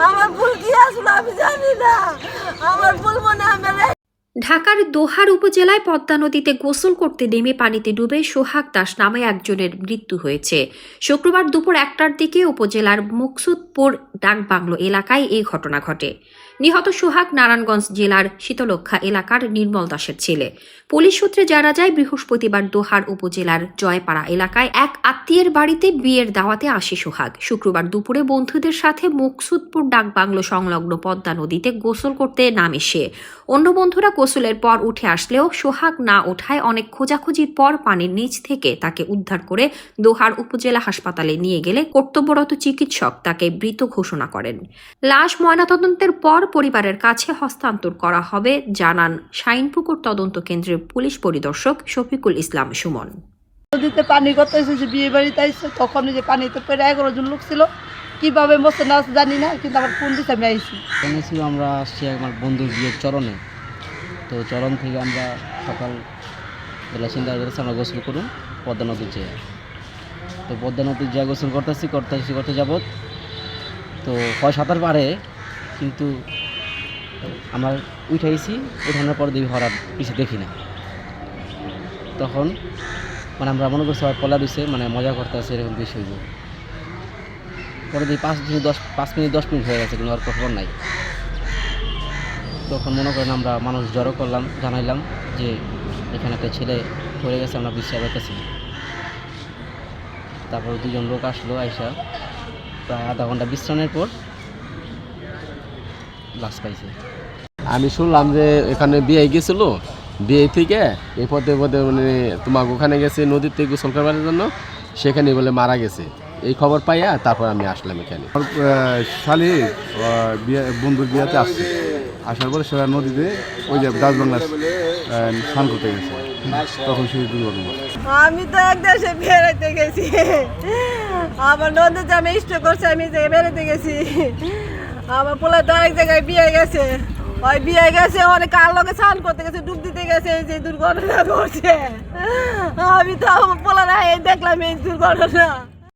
আমার ভুল কি আসলো আমি জানি না। আমার ভুল মনে আমার ঢাকার দোহার উপজেলায় পদ্মা নদীতে গোসল করতে নেমে পানিতে ডুবে সোহাগ দাস নামে একজনের মৃত্যু হয়েছে। শুক্রবার দুপুর একটার দিকে উপজেলার মুকসুদপুর ডাকবাংলো এলাকায় এই ঘটনা ঘটে। নিহত সোহাগ নারায়ণগঞ্জ জেলার শীতলক্ষা এলাকার নির্মল দাসের ছেলে। পুলিশ সূত্রে জানা যায়, বৃহস্পতিবার দোহার উপজেলার জয়পাড়া এলাকায় এক আত্মীয়ের বাড়িতে বিয়ের দাওয়াতে আসে সোহাগ। শুক্রবার দুপুরে বন্ধুদের সাথে মুকসুদপুর ডাকবাংলো সংলগ্ন পদ্মা নদীতে গোসল করতে নামে সে। অন্য বন্ধুরা গোসলের পর উঠে আসলেও সোহাগ না ওঠায় অনেক খোঁজাখুঁজির পর পানির নিচ থেকে তাকে উদ্ধার করে দোহার উপজেলা হাসপাতালে নিয়ে গেলে কর্তব্যরত চিকিৎসক তাকে মৃত ঘোষণা করেন। লাশ ময়নাতদন্তের পর পরিবারের কাছে হস্তান্তর করা হবে জানান শাইনপুকুর তদন্ত কেন্দ্রের পুলিশ পরিদর্শক শফিকুল ইসলাম সুমন। নদীতে পানি কত এসেছে বিয়ে বাড়িতে আইসে তখন ওই যে পানিতে পেরে এগারো জন লোক ছিল। কীভাবে মরছে না জানি না কিন্তু আমার ফোন দিতে আমি আইসি আমরা আসছি আমার বন্ধুর বিয়ের চরণে। তো চরণ থেকে আমরা সকাল বেলা চিন্তা করেছি আমরা গোসল করুন, পদ্মা নদীর যেয়ে তো পদ্মা নদীর যা গোসল করতেছি করতেছি, করতে যাবত তো হয় সাঁতার পারে, কিন্তু আমার উঠাইছি উঠানোর পর দেখি হরার পিছু দেখি না। তখন মানে আমরা মনে করছি হয় পলা দিছে মানে মজা করতেছে এরকম বিষয় পরে দেখি পাঁচ দশ পাঁচ মিনিট, দশ মিনিট হয়ে গেছে, কিন্তু আর খবর নাই। তখন মনে করেন আমরা মানুষ জড়ো করলাম, জানাইলাম যে এখানে একটা ছেলে পড়ে গেছে, আমরা বিশ্বাস করতেছি তারপর দুজন লোক আসলো, আইসা প্রায় আধা ঘণ্টা বিশ্রামের পর লাশ পাইছে। আমি শুনলাম যে এখানে বিয়ে গেছিল, বিয়ে থেকে এই পথে পথে মানে তোমার ওখানে গেছে, নদীতে গোসল করবার জন্য, সেখানে বলে মারা গেছে। এই খবর পাইয়া তারপর আমি আসলাম এখানে। আমার শালি বিয়ে বন্ধুর বিয়েতে আসছে। আসার পরে সেটা নদীতে ওই যে দাসবাংলা স্নান করতে গেছে। তখন সেই দুর্ঘটনা। আমি তো এক দেশে বেড়াতে গেছি। আমার নদীতে আমি ইষ্ট করছি আমি যে বেড়াতে গেছি। আমার পোলা তো অনেক জায়গায় বিয়ে গেছে। ওই বিয়ে গেছে অনেক কার লোকে স্নান করতে গেছে ডুব দিতে গেছে এই যে দুর্ঘটনা ঘটছে। আমি তো আমার পোলা দেখলাম এই দুর্ঘটনা।